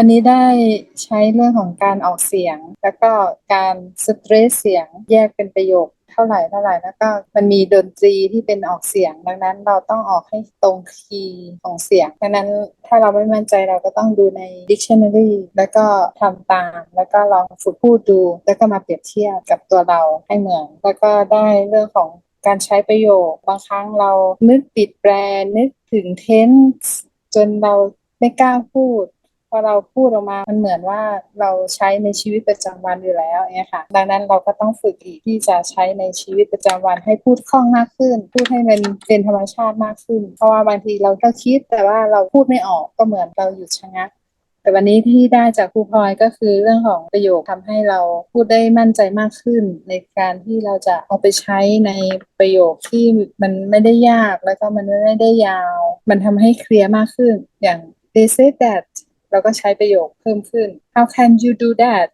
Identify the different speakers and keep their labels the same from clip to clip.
Speaker 1: วันนี้ได้ใช้เรื่องของการออกเสียง แล้วก็การสเตรสเสียงแยกเป็นประโยคเท่าไหร่เท่าไหร่แล้วก็มันมีดนตรีที่เป็นออกเสียง ดังนั้นเราต้องออกให้ตรงคีย์ของเสียง ดังนั้นถ้าเราไม่มั่นใจเราก็ต้องดูใน dictionary แล้วก็ทำตาม แล้วก็ลองฝึกพูดดู แล้วก็มาเปรียบเทียบกับตัวเราให้เหมือน แล้วก็ได้เรื่องของการใช้ประโยค บางครั้งเรานึกติดแปรนึกถึง tense จนเราไม่กล้าพูด พอเราพูดออกมา มันเหมือนว่าเราใช้ในชีวิตประจำวันอยู่แล้วเนี่ยค่ะ ดังนั้นเราก็ต้องฝึกอีกที่จะใช้ในชีวิตประจำวันให้พูดคล่องมากขึ้น พูดให้มันเป็นธรรมชาติมากขึ้น เพราะว่าบางทีเราก็คิดแต่ว่าเราพูดไม่ออกก็เหมือนเราหยุดชะงักแต่วันนี้ที่ได้จากครูพลอยก็คือเรื่องของประโยคทำให้เราพูดได้มั่นใจมากขึ้น ในการที่เราจะเอาไปใช้ในประโยคที่มันไม่ได้ยากแล้วก็มันไม่ได้ยาว มันทำให้เคลียร์มากขึ้น อย่าง they said that เราก็ใช้ประโยคเพิ่มขึ้น how can you do that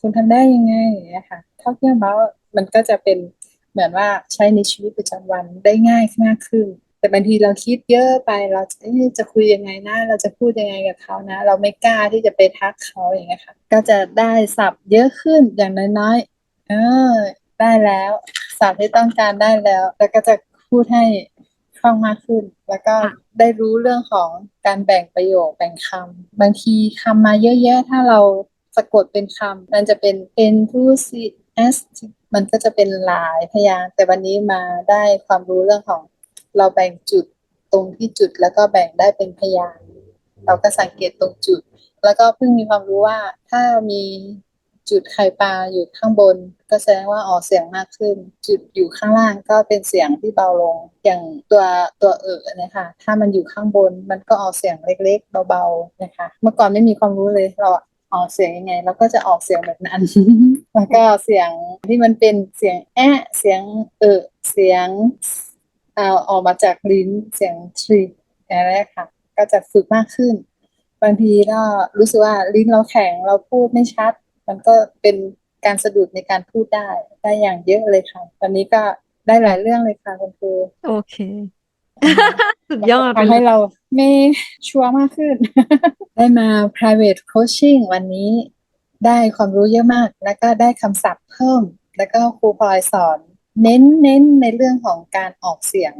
Speaker 1: คุณทำได้ยังไงอย่างเงี้ยค่ะ talking about มันก็จะเป็นเหมือนว่าใช้ในชีวิตประจำวันได้ง่ายมากขึ้น แต่บางทีเราคิดเยอะไปเราจะจะคุยยังไงนะ เราจะพูดยังไงกับเขานะ เราไม่กล้าที่จะไปทักเขาอย่างเงี้ยค่ะ ก็จะได้ศัพท์เยอะขึ้นอย่างน้อยๆเออได้แล้วศัพท์ที่ต้องการได้แล้ว แล้วก็จะพูดให้ คล่องมากขึ้น แล้วก็
Speaker 2: ค่ะ
Speaker 1: ได้รู้เรื่องของการแบ่งประโยคแบ่งคำบางทีคำมาเยอะแยะถ้าเราสะกดเป็นคำมันจะเป็น n t u s i a s t มันก็จะเป็นหลายพยางค์แต่วันนี้มาได้ความรู้เรื่องของเราแบ่งจุดตรงที่จุดแล้วก็แบ่งได้เป็นพยางค์เราก็สังเกตตรงจุด แล้วก็เพิ่งมีความรู้ว่าถ้ามี จุดไข่ปลาอยู่ข้างบน ก็แสดงว่าออกเสียงมากขึ้น จุดอยู่ข้างล่างก็เป็นเสียงที่เบาลง อย่างตัวตัวเออนะคะถ้ามันอยู่ข้างบนมันก็ออกเสียงเล็กๆเบาๆนะคะ เมื่อก่อนไม่มีความรู้เลยเราออกเสียงยังไงเราก็จะออกเสียงแบบนั้น แล้วก็เสียงที่มันเป็นเสียงแอะเสียงเออเสียงเอาออกมาจากลิ้นเสียงทรีอะไรค่ะ ก็จะฝึกมากขึ้น บางทีก็รู้สึกว่าลิ้นเราแข็งเราพูดไม่ชัด มันก็เป็นการสะดุดในการพูดได้ได้อย่างเยอะเลยค่ะวันนี้ก็ได้หลายเรื่องเลยค่ะคุณครู
Speaker 2: โอเค สุดยอดไป
Speaker 1: ทำ
Speaker 2: เล
Speaker 1: ให้
Speaker 2: ย
Speaker 1: เราไม่ชัวร์มากขึ้น ได้มา private coaching วันนี้ได้ความรู้เยอะมาก แล้วก็ได้คำศัพท์เพิ่ม แล้วก็ครูพลอยสอน เน้นเน้นในเรื่องของการออกเสียง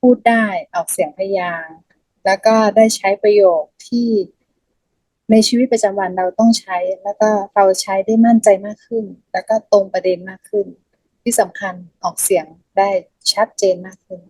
Speaker 1: พูดได้ออกเสียงพยางค์แล้วก็ได้ใช้ประโยคที่ ในชีวิตประจำวันเราต้องใช้ แล้วก็เราใช้ได้มั่นใจมากขึ้น แล้วก็ตรงประเด็นมากขึ้น ที่สำคัญออกเสียงได้ชัดเจนมากขึ้น